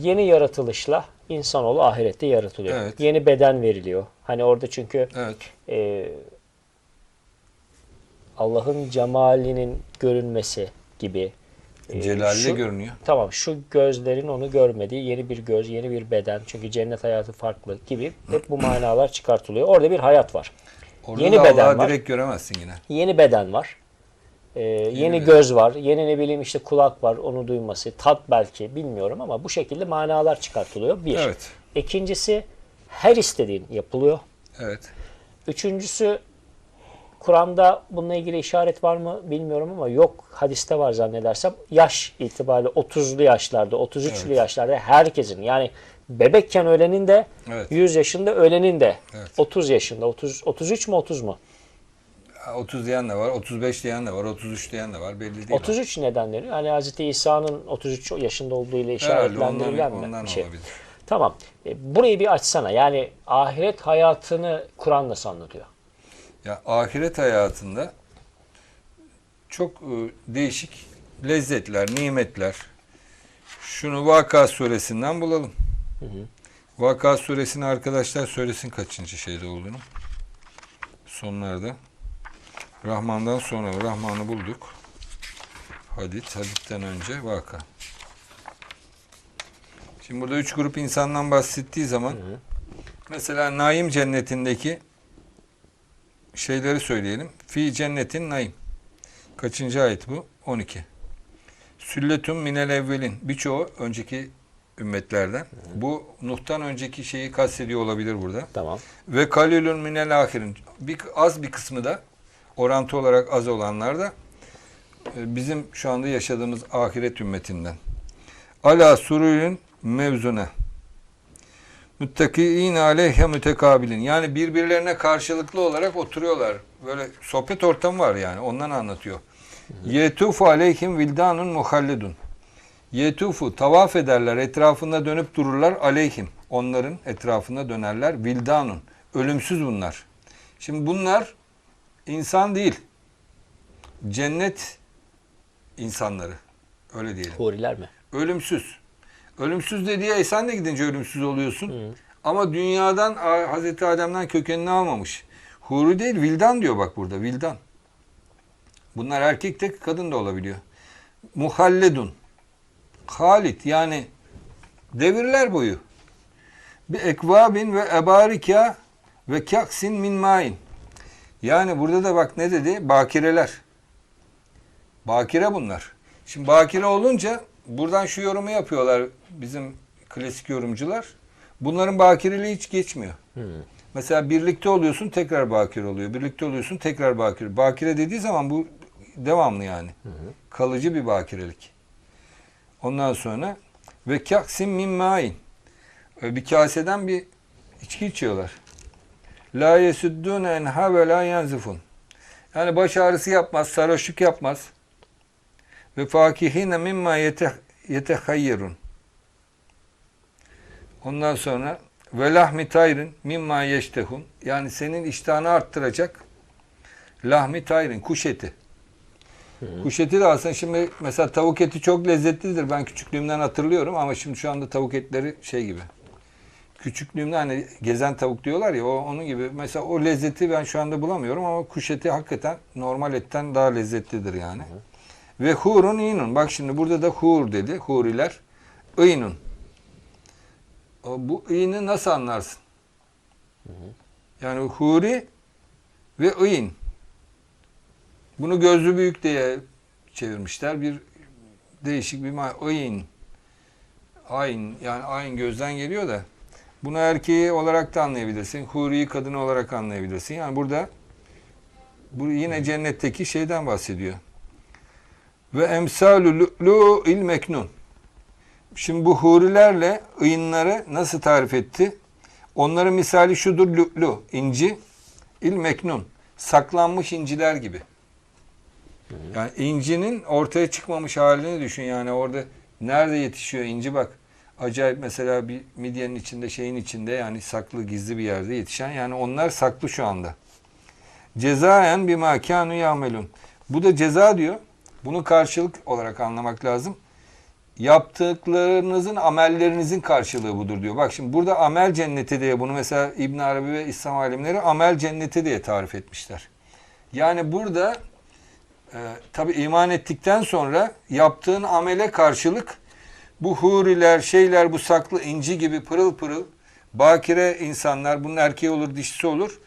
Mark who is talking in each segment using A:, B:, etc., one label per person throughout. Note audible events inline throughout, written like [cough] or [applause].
A: Yeni yaratılışla insanoğlu ahirette yaratılıyor.
B: Evet.
A: Yeni beden veriliyor. Hani orada çünkü
B: Evet.
A: e, Allah'ın cemalinin görünmesi gibi. e, şu-
B: görünüyor.
A: Tamam şu gözlerin onu görmediği yeni bir göz, yeni bir beden. Çünkü cennet hayatı farklı gibi hep bu manalar çıkartılıyor. Orada bir hayat var.
B: Orada
A: Yeni beden var.
B: direkt göremezsin yine.
A: Yeni beden var. Ee, yeni göz var. Yeni ne bileyim işte kulak var. Onu duyması. Tat belki bilmiyorum ama bu şekilde manalar çıkartılıyor. Bir.
B: Evet.
A: İkincisi her istediğin yapılıyor.
B: Evet.
A: Üçüncüsü Kur'an'da bununla ilgili işaret var mı bilmiyorum ama yok hadiste var zannedersem. Yaş itibariyle 30'lu yaşlarda, 33'lü
B: Evet.
A: yaşlarda herkesin yani bebekken ölenin de
B: Evet.
A: 100 yaşında ölenin de
B: Evet.
A: 30 yaşında, 30 33 mü 30 mu?
B: 30 diyen de var, 35 diyen de var, 33 diyen de var. Belli değil.
A: 33 neden deniyor? Hani Hz. İsa'nın 33 yaşında olduğu ile işaretlendirilen
B: ondan,
A: mi?
B: ondan
A: bir şey.
B: olabilir.
A: Tamam. E, burayı bir açsana. Yani ahiret hayatını Kur'an nasıl anlatıyor?
B: Ya ahiret hayatında çok e, değişik lezzetler, nimetler. Şunu Vaka suresinden bulalım. Vaka suresini arkadaşlar söylesin kaçıncı şeyde olduğunu. Sonlarda. Rahman'dan sonra Rahman'ı bulduk. Hadit, Hadit'ten önce Vaka. Şimdi burada üç grup insandan bahsettiği zaman mesela Naim cennetindeki şeyleri söyleyelim. Fi cennetin naim. Kaçıncı ayet bu? 12. Sülletun minel evvelin. Birçoğu önceki ümmetlerden. Bu Nuh'tan önceki şeyi kastediyor olabilir burada.
A: Tamam.
B: Ve kalilun minel ahirin. Bir, az bir kısmı da orantı olarak az olanlar da e, bizim şu anda yaşadığımız ahiret ümmetinden. Ala suruyun mevzune. Müttakiin aleyhe mütekabilin. Yani birbirlerine karşılıklı olarak oturuyorlar. Böyle sohbet ortamı var yani. Ondan anlatıyor. Yetufu aleyhim vildanun muhalledun. Yetufu tavaf ederler, etrafında dönüp dururlar aleyhim. Onların etrafında dönerler. Vildanun. Ölümsüz bunlar. Şimdi bunlar insan değil. Cennet insanları. Öyle diyelim.
A: Huriler mi?
B: Ölümsüz. Ölümsüz dediği e sen de gidince ölümsüz oluyorsun. Ama dünyadan Hazreti Adem'den kökenini almamış. Huri değil, vildan diyor bak burada, vildan. Bunlar erkek de kadın da olabiliyor. Muhalledun. Halit yani devirler boyu. Bir ekvabin ve ebarika ve kaksin min main. Yani burada da bak ne dedi? Bakireler. Bakire bunlar. Şimdi bakire olunca buradan şu yorumu yapıyorlar bizim klasik yorumcular. Bunların bakireliği hiç geçmiyor. Mesela birlikte oluyorsun tekrar bakire oluyor. Birlikte oluyorsun tekrar bakire. Bakire dediği zaman bu devamlı yani. Kalıcı bir bakirelik. Ondan sonra ve kaksim min main. Bir kaseden bir içki içiyorlar. La yesuddune enha ve la yanzifun. Yani baş ağrısı yapmaz, sarhoşluk yapmaz. Ve fakihine mimma yete, yetehayyerun. Ondan sonra ve lahmi tayrin mimma yeştehun. Yani senin iştahını arttıracak lahmi tayrin, kuş eti. Kuş eti de aslında şimdi mesela tavuk eti çok lezzetlidir. Ben küçüklüğümden hatırlıyorum ama şimdi şu anda tavuk etleri şey gibi. Küçüklüğümde hani gezen tavuk diyorlar ya o onun gibi. Mesela o lezzeti ben şu anda bulamıyorum ama kuş eti hakikaten normal etten daha lezzetlidir yani. Ve hurun inun. Bak şimdi burada da hur dedi. Huriler. İnun. O, bu i'ni nasıl anlarsın? Yani huri ve in. Bunu gözlü büyük diye çevirmişler. Bir değişik bir in. Ayn yani ayn gözden geliyor da bunu erkeği olarak da anlayabilirsin. Huri'yi kadını olarak anlayabilirsin. Yani burada bu yine cennetteki şeyden bahsediyor. Ve emsalü lu'lu il meknun. Şimdi bu hurilerle ıyınları nasıl tarif etti? Onların misali şudur lu'lu, inci, il meknun. Saklanmış inciler gibi. Yani incinin ortaya çıkmamış halini düşün yani orada nerede yetişiyor inci bak. Acayip mesela bir midyenin içinde şeyin içinde yani saklı gizli bir yerde yetişen yani onlar saklı şu anda. Cezaen bir makanu yamelun. Bu da ceza diyor. Bunu karşılık olarak anlamak lazım. yaptıklarınızın amellerinizin karşılığı budur diyor. Bak şimdi burada amel cenneti diye bunu mesela İbn Arabi ve İslam alimleri amel cenneti diye tarif etmişler. Yani burada e, tabi iman ettikten sonra yaptığın amele karşılık bu huriler, şeyler, bu saklı inci gibi pırıl pırıl bakire insanlar, bunun erkeği olur, dişisi olur.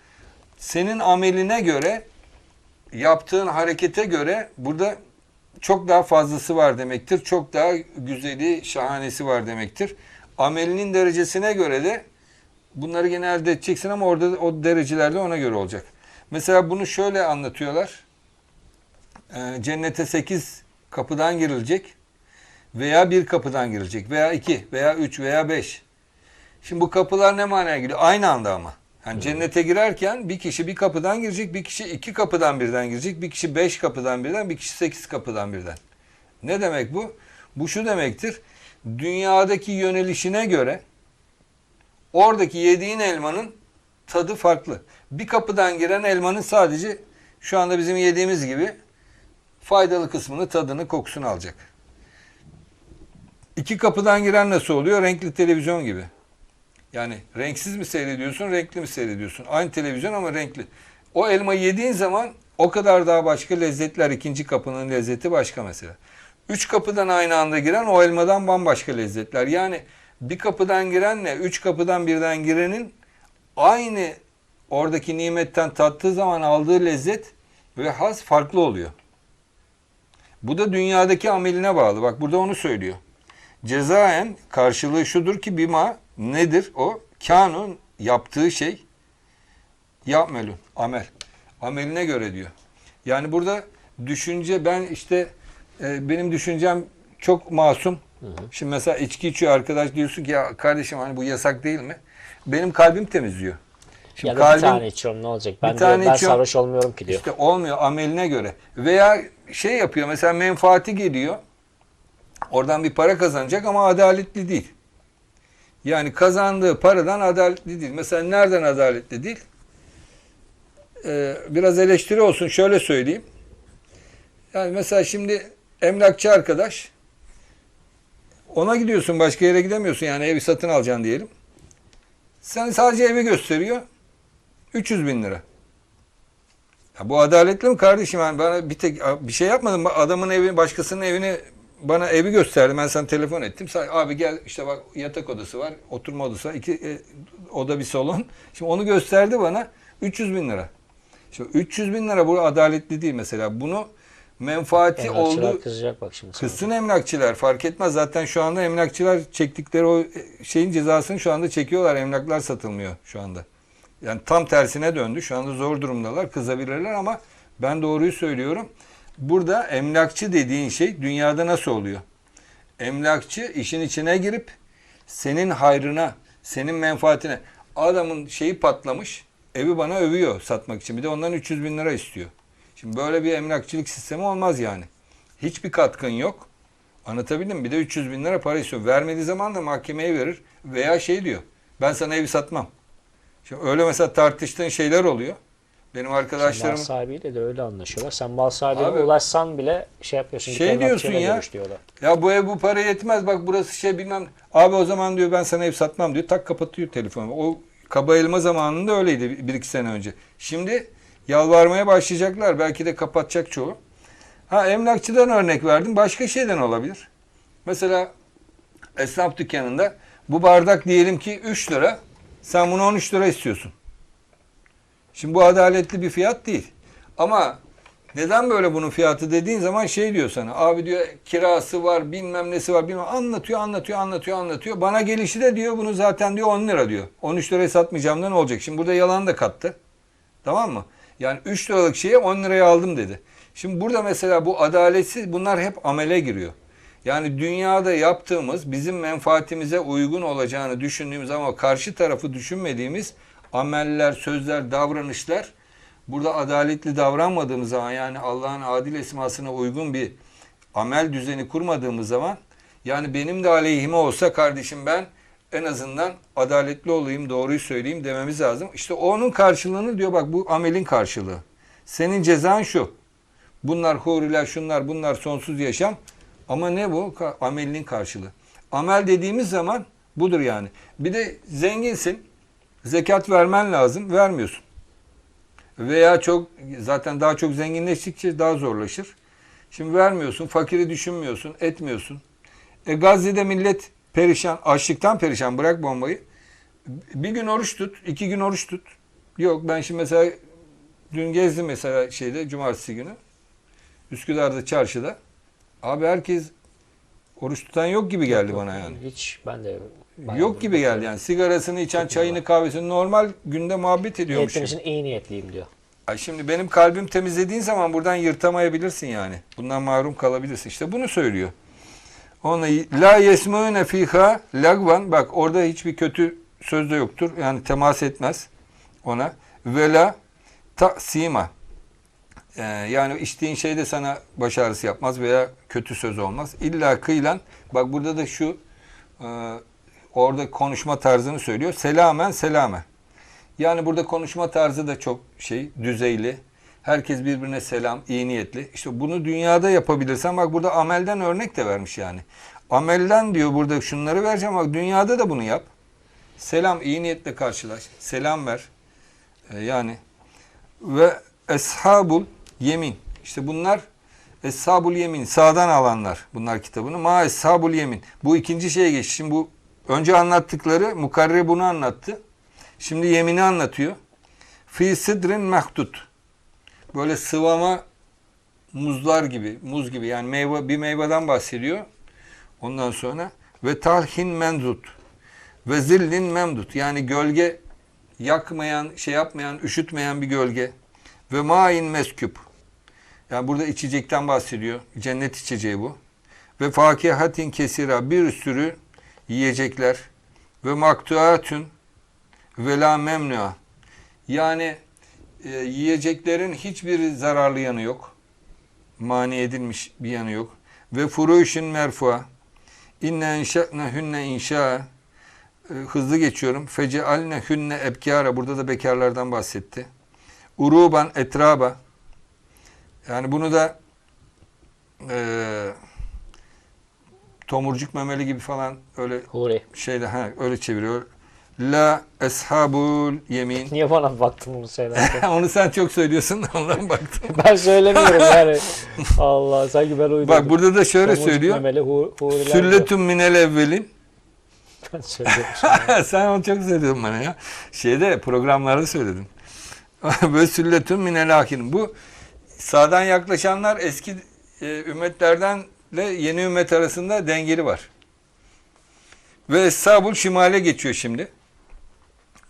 B: Senin ameline göre, yaptığın harekete göre burada çok daha fazlası var demektir. Çok daha güzeli, şahanesi var demektir. Amelinin derecesine göre de bunları genelde edeceksin ama orada o derecelerde ona göre olacak. Mesela bunu şöyle anlatıyorlar. Ee, cennete 8 kapıdan girilecek veya bir kapıdan girilecek veya iki veya üç veya beş. Şimdi bu kapılar ne manaya geliyor? Aynı anda ama. Yani cennete girerken bir kişi bir kapıdan girecek, bir kişi iki kapıdan birden girecek, bir kişi beş kapıdan birden, bir kişi sekiz kapıdan birden. Ne demek bu? Bu şu demektir. Dünyadaki yönelişine göre oradaki yediğin elmanın tadı farklı. Bir kapıdan giren elmanın sadece şu anda bizim yediğimiz gibi faydalı kısmını, tadını, kokusunu alacak. İki kapıdan giren nasıl oluyor? Renkli televizyon gibi. Yani renksiz mi seyrediyorsun, renkli mi seyrediyorsun? Aynı televizyon ama renkli. O elmayı yediğin zaman o kadar daha başka lezzetler. ikinci kapının lezzeti başka mesela. Üç kapıdan aynı anda giren o elmadan bambaşka lezzetler. Yani bir kapıdan girenle üç kapıdan birden girenin aynı oradaki nimetten tattığı zaman aldığı lezzet ve haz farklı oluyor. Bu da dünyadaki ameline bağlı. Bak burada onu söylüyor. Cezaen karşılığı şudur ki bima nedir o? Kanun yaptığı şey yapmelun amel. Ameline göre diyor. Yani burada düşünce ben işte e, benim düşüncem çok masum. Şimdi mesela içki içiyor arkadaş diyorsun ki ya kardeşim hani bu yasak değil mi? Benim kalbim temizliyor. Şimdi
A: ya da bir tane içiyorum ne olacak? Ben,
B: tane
A: diyor, ben
B: içiyorum.
A: sarhoş olmuyorum ki diyor.
B: İşte olmuyor ameline göre. Veya şey yapıyor mesela menfaati geliyor. Oradan bir para kazanacak ama adaletli değil. Yani kazandığı paradan adaletli değil. Mesela nereden adaletli değil? Ee, biraz eleştiri olsun şöyle söyleyeyim. Yani mesela şimdi emlakçı arkadaş ona gidiyorsun başka yere gidemiyorsun yani evi satın alacaksın diyelim. Sen sadece evi gösteriyor. 300 bin lira. Ya bu adaletli mi kardeşim? Yani bana bir tek bir şey yapmadım. Adamın evi, başkasının evini bana evi gösterdi. Ben sana telefon ettim. Abi gel işte bak yatak odası var, oturma odası var, iki e, oda bir salon. [laughs] Şimdi onu gösterdi bana 300 bin lira. Şimdi 300 bin lira bu adaletli değil mesela. Bunu menfaati
A: Emlakçılar
B: oldu.
A: kızacak bak şimdi.
B: Kızsın emlakçılar fark etmez. Zaten şu anda emlakçılar çektikleri o şeyin cezasını şu anda çekiyorlar. Emlaklar satılmıyor şu anda. Yani tam tersine döndü. Şu anda zor durumdalar. Kızabilirler ama ben doğruyu söylüyorum. Burada emlakçı dediğin şey dünyada nasıl oluyor? Emlakçı işin içine girip senin hayrına, senin menfaatine adamın şeyi patlamış evi bana övüyor satmak için. Bir de ondan 300 bin lira istiyor. Şimdi böyle bir emlakçılık sistemi olmaz yani. Hiçbir katkın yok. Anlatabildim mi? Bir de 300 bin lira para istiyor. Vermediği zaman da mahkemeye verir. Veya şey diyor. Ben sana evi satmam. Şimdi öyle mesela tartıştığın şeyler oluyor. Benim
A: Mal
B: arkadaşlarım
A: sahibiyle de öyle anlaşıyorlar. Sen mal sahibine
B: Abi,
A: ulaşsan bile şey yapıyorsun.
B: şey diyorsun ya.
A: diyorlar.
B: ya bu ev bu para yetmez bak burası şey bilmem. Abi o zaman diyor ben sana ev satmam diyor. Tak kapatıyor telefonu. O kaba elma zamanında öyleydi bir iki sene önce. Şimdi yalvarmaya başlayacaklar. Belki de kapatacak çoğu. Ha emlakçıdan örnek verdim. Başka şeyden olabilir. Mesela esnaf dükkanında bu bardak diyelim ki 3 lira. Sen bunu 13 lira istiyorsun. Şimdi bu adaletli bir fiyat değil. Ama neden böyle bunun fiyatı dediğin zaman şey diyor sana. Abi diyor kirası var bilmem nesi var bilmem anlatıyor anlatıyor anlatıyor anlatıyor. Bana gelişi de diyor bunu zaten diyor 10 lira diyor. 13 liraya satmayacağım da ne olacak? Şimdi burada yalan da kattı. Tamam mı? Yani 3 liralık şeye 10 liraya aldım dedi. Şimdi burada mesela bu adaletsiz bunlar hep amele giriyor. Yani dünyada yaptığımız bizim menfaatimize uygun olacağını düşündüğümüz ama karşı tarafı düşünmediğimiz ameller, sözler, davranışlar burada adaletli davranmadığımız zaman yani Allah'ın adil esmasına uygun bir amel düzeni kurmadığımız zaman yani benim de aleyhime olsa kardeşim ben en azından adaletli olayım, doğruyu söyleyeyim dememiz lazım. İşte onun karşılığını diyor bak bu amelin karşılığı. Senin cezan şu. Bunlar huriler, şunlar, bunlar sonsuz yaşam. Ama ne bu? Amelinin karşılığı. Amel dediğimiz zaman budur yani. Bir de zenginsin. Zekat vermen lazım. Vermiyorsun. Veya çok zaten daha çok zenginleştikçe daha zorlaşır. Şimdi vermiyorsun. Fakiri düşünmüyorsun. Etmiyorsun. E Gazze'de millet perişan. Açlıktan perişan. Bırak bombayı. Bir gün oruç tut. iki gün oruç tut. Yok ben şimdi mesela dün gezdim mesela şeyde cumartesi günü. Üsküdar'da çarşıda. Abi herkes oruç tutan yok gibi geldi bana yani.
A: Hiç ben de
B: Yok gibi geldi yani. Sigarasını içen, çayını, kahvesini normal günde muhabbet ediyormuş.
A: Niyetlerin için iyi niyetliyim diyor.
B: Ay şimdi benim kalbim temizlediğin zaman buradan yırtamayabilirsin yani. Bundan mahrum kalabilirsin. İşte bunu söylüyor. Ona la yesmûne fiha lagvan bak orada hiçbir kötü söz de yoktur. Yani temas etmez ona. Ve la ta'sima Ee, yani içtiğin şey de sana baş ağrısı yapmaz veya kötü söz olmaz. İlla kıyılan bak burada da şu e, orada konuşma tarzını söylüyor. Selamen selame. Yani burada konuşma tarzı da çok şey düzeyli. Herkes birbirine selam, iyi niyetli. İşte bunu dünyada yapabilirsen bak burada amelden örnek de vermiş yani. Amelden diyor burada şunları vereceğim bak dünyada da bunu yap. Selam iyi niyetle karşılaş. Selam ver. Ee, yani ve eshabul yemin. İşte bunlar eshabul yemin sağdan alanlar bunlar kitabını. Ma eshabul yemin. Bu ikinci şeye geç. Şimdi bu önce anlattıkları mukarre bunu anlattı. Şimdi yemini anlatıyor. Fi sidrin mehdut. Böyle sıvama muzlar gibi, muz gibi yani meyve bir meyveden bahsediyor. Ondan sonra ve talhin menzut ve zillin memdut. Yani gölge yakmayan, şey yapmayan, üşütmeyen bir gölge. Ve main mesküp. Yani burada içecekten bahsediyor. Cennet içeceği bu. Ve fakihatin kesira bir sürü yiyecekler. Ve maktuatün ve la memnua. Yani e, yiyeceklerin hiçbir zararlı yanı yok. Mani edilmiş bir yanı yok. Ve furuşun merfua. İnne enşa'ne hünne inşa. E, hızlı geçiyorum. Fecealne hünne ebkara. Burada da bekarlardan bahsetti. Uruban etraba. Yani bunu da e, tomurcuk memeli gibi falan öyle
A: Huri.
B: şeyde ha öyle çeviriyor. La eshabul yemin. [laughs]
A: Niye bana baktın bunu söylerken? [laughs]
B: Onu sen çok söylüyorsun da ondan [laughs] baktım.
A: ben söylemiyorum yani. Allah sanki ben uydurdum.
B: Bak burada da şöyle
A: Tomurcuk
B: söylüyor.
A: memeli hu- huriler diyor.
B: Sülletun minel evvelin.
A: Ben söylüyorum.
B: sen onu çok söyledin bana ya. Şeyde programlarda söyledin. Ve sülletun minel ahirin. Bu sağdan yaklaşanlar eski e, ümmetlerdenle yeni ümmet arasında dengeli var. Ve Eshabul Şimal'e geçiyor şimdi.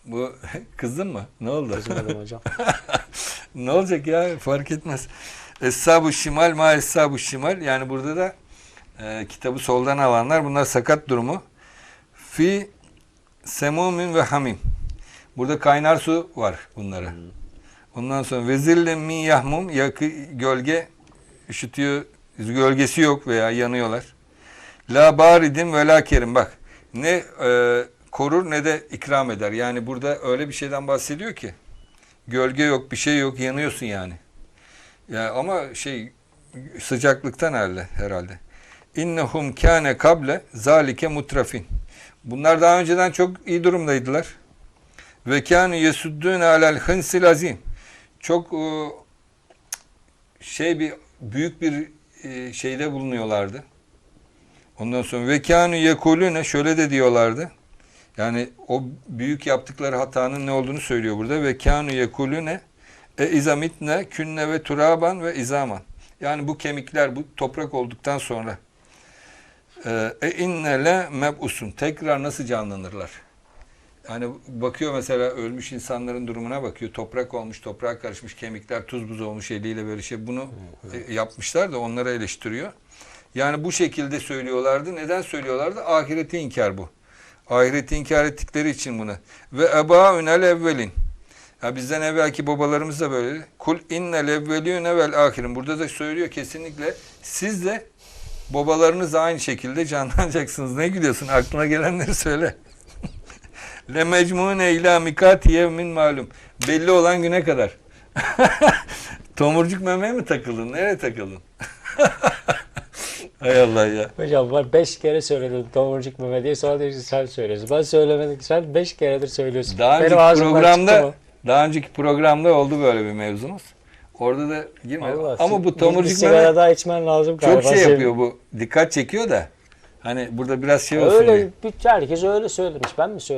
B: Bu [laughs] kızdın mı? Ne oldu?
A: Kızmadım [laughs] hocam.
B: ne olacak ya fark etmez. Eshab-ı Şimal ma Eshab-ı Şimal yani burada da e, kitabı soldan alanlar bunlar sakat durumu. Fi semumin ve hamim. Burada kaynar su var bunlara. Ondan sonra vezille min yahmum yakı, gölge üşütüyor gölgesi yok veya yanıyorlar. La baridin ve la kerim bak ne e, korur ne de ikram eder. Yani burada öyle bir şeyden bahsediyor ki gölge yok bir şey yok yanıyorsun yani. Ya ama şey sıcaklıktan herhalde herhalde. İnnehum kâne kable zalike mutrafin. Bunlar daha önceden çok iyi durumdaydılar. Ve kânü yesuddûne alel hınsil azim. Çok e, şey bir büyük bir e, şeyde bulunuyorlardı. Ondan sonra ve kânü yekulüne şöyle de diyorlardı. Yani o büyük yaptıkları hatanın ne olduğunu söylüyor burada. Ve kânü yekulüne e izamitne künne ve turaban ve izaman. Yani bu kemikler bu toprak olduktan sonra e inne le meb'usun. Tekrar nasıl canlanırlar? Yani bakıyor mesela ölmüş insanların durumuna bakıyor. Toprak olmuş, toprağa karışmış kemikler, tuz buz olmuş eliyle böyle şey. Bunu e, yapmışlar da onları eleştiriyor. Yani bu şekilde söylüyorlardı. Neden söylüyorlardı? Ahireti inkar bu. Ahireti inkar ettikleri için bunu. Ve ebaünel evvelin. Ya bizden evvelki babalarımız da böyle. Kul innel evvelüne vel ahirin. Burada da söylüyor kesinlikle. Siz de babalarınız aynı şekilde canlanacaksınız. Ne gülüyorsun? Aklına gelenleri söyle. Le mecmune ila mikati yevmin malum. Belli olan güne kadar. [laughs] Tomurcuk memeye mi takıldın? Nereye takıldın? [laughs] Hay Allah ya.
A: Hocam var 5 kere söyledim tomurcuk meme diye sonra diyorsun sen söylüyorsun. Ben söylemedim ki sen 5 keredir söylüyorsun.
B: Daha
A: Benim
B: önceki programda daha önceki programda oldu böyle bir mevzumuz. Orada da girmedi.
A: Vallahi
B: Ama
A: bir-
B: bu
A: bir
B: tomurcuk
A: sigara
B: meme
A: daha içmen lazım
B: çok
A: galiba.
B: şey
A: Senin-
B: yapıyor bu. Dikkat çekiyor da. Hani burada biraz şey olsun.
A: Öyle
B: diye.
A: bir- herkes öyle söylemiş. Ben mi söyledim?